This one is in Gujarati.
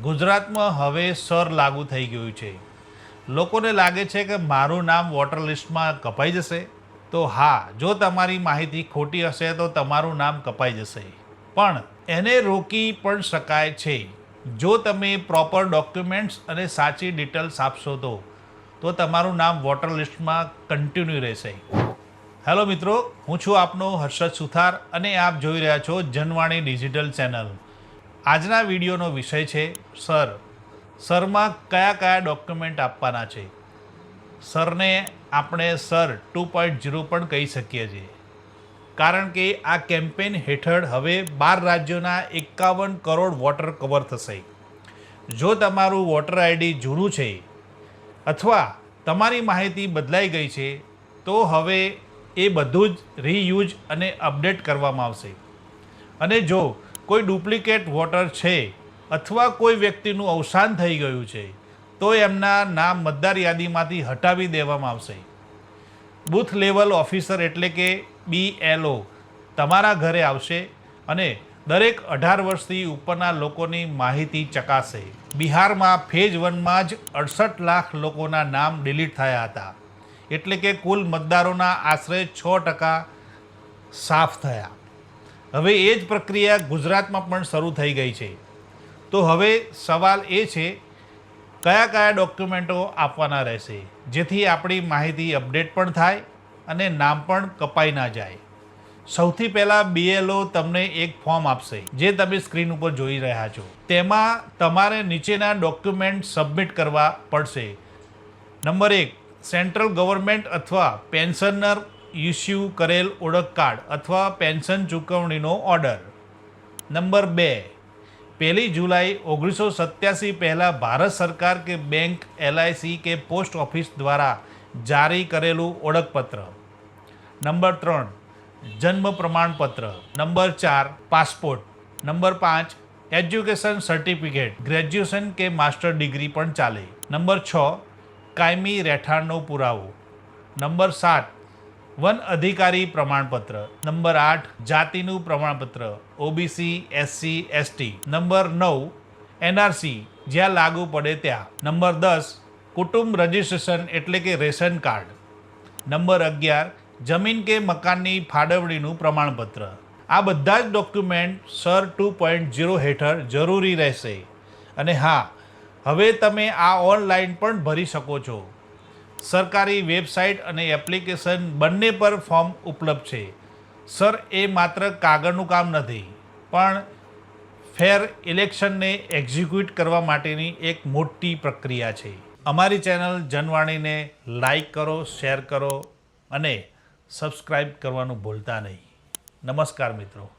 ગુજરાતમાં હવે સર લાગુ થઈ ગયું છે. લોકોને લાગે છે કે મારું નામ વોટર લિસ્ટમાં કપાઈ જશે. તો હા, જો તમારી માહિતી ખોટી હશે તો તમારું નામ કપાઈ જશે. પણ એને રોકી પણ શકાય છે. જો તમે પ્રોપર ડોક્યુમેન્ટ્સ અને સાચી ડિટેલ્સ આપશો તો તો તમારું નામ વોટર લિસ્ટમાં કન્ટિન્યુ રહેશે. હેલો મિત્રો, હું છું આપનો હર્ષદ સુથાર અને આપ જોઈ રહ્યા છો જનવાણી ડિજિટલ ચેનલ આજના વિડીયોનો વિષય છે, સર. સરમાં કયા કયા ડોક્યુમેન્ટ આપવાના છે? સરને આપણે સર ટુ પોઈન્ટ ઝીરો પણ કહી શકીએ છીએ. કારણ કે આ કેમ્પેન હેઠળ હવે બાર રાજ્યોના એકાવન કરોડ વોટર કવર થશે. જો તમારું વોટર આઈડી જૂનું છે અથવા તમારી માહિતી બદલાઈ ગઈ છે, તો હવે એ બધું જ રીયુઝ અને અપડેટ કરવામાં આવશે. અને જો કોઈ ડુપ્લિકેટ વોટર છે અથવા કોઈ વ્યક્તિનું અવસાન થઈ ગયું છે, તો એમના નામ મતદાર યાદીમાંથી હટાવી દેવામાં આવશે. બૂથ લેવલ ઓફિસર એટલે કે બીએલઓ તમારા ઘરે આવશે અને દરેક અઢાર વર્ષથી ઉપરના લોકોની માહિતી ચકાસે. બિહારમાં ફેજ વનમાં જ અડસઠ લાખ લોકોના નામ ડિલીટ થયા હતા. એટલે કે કુલ મતદારોના આશરે છ ટકા સાફ થયા. હવે એ જ પ્રક્રિયા ગુજરાતમાં પણ શરૂ થઈ ગઈ છે. તો હવે સવાલ એ છે, કયા કયા ડોક્યુમેન્ટો આપવાના રહેશે? જેથી આપણી માહિતી અપડેટ પણ થાય અને નામ પણ કપાઈ ના જાય. સૌથી પહેલાં બીએલઓ તમને એક ફોર્મ આપશે, જે તમે સ્ક્રીન ઉપર જોઈ રહ્યા છો. તેમાં તમારે નીચેના ડોક્યુમેન્ટ સબમિટ કરવા પડશે. નંબર એક, સેન્ટ્રલ ગવર્મેન્ટ અથવા પેન્શનર ઇસ્યુ કરેલ ઓળખ કાર્ડ અથવા પેન્શન ચૂકવણીનો ઓર્ડર. નંબર બે, પહેલી જુલાઈ ઓગણીસો સત્યાસી પહેલાં ભારત સરકાર કે બેંક એલઆઈસી કે પોસ્ટ ઓફિસ દ્વારા જારી કરેલું ઓળખપત્ર. નંબર ત્રણ, જન્મ પ્રમાણપત્ર. નંબર ચાર, પાસપોર્ટ. નંબર પાંચ, એજ્યુકેશન સર્ટિફિકેટ, ગ્રેજ્યુએશન કે માસ્ટર ડિગ્રી પણ ચાલે. નંબર છ, કાયમી રહેઠાણનો પુરાવો. નંબર સાત વન અધિકારી પ્રમાણપત્ર. નંબર આઠ, જાતિનું પ્રમાણપત્ર. OBC, SC, ST. નંબર નવ, એનઆરસી, જ્યાં લાગુ પડે ત્યાં. નંબર દસ, કુટુંબ રજિસ્ટ્રેશન એટલે કે રેશન કાર્ડ. નંબર અગિયાર, જમીન કે મકાનની ફાળવણીનું પ્રમાણપત્ર. આ બધા જ document sir two point zero હેઠળ જરૂરી રહેશે. અને હા, હવે તમે આ ઓનલાઈન પણ ભરી શકો છો. સરકારી વેબસાઇટ અને એપ્લિકેશન બંને પર ફોર્મ ઉપલબ્ધ છે. સર, એ માત્ર કાગળનું કામ નથી, પણ ફેર ઇલેક્શનને એક્ઝિક્યુટ કરવા માટેની એક મોટી પ્રક્રિયા છે. અમારી ચેનલ જનવાણીને લાઈક કરો, શેર કરો અને સબસ્ક્રાઈબ કરવાનું ભૂલતા નહીં. નમસ્કાર મિત્રો.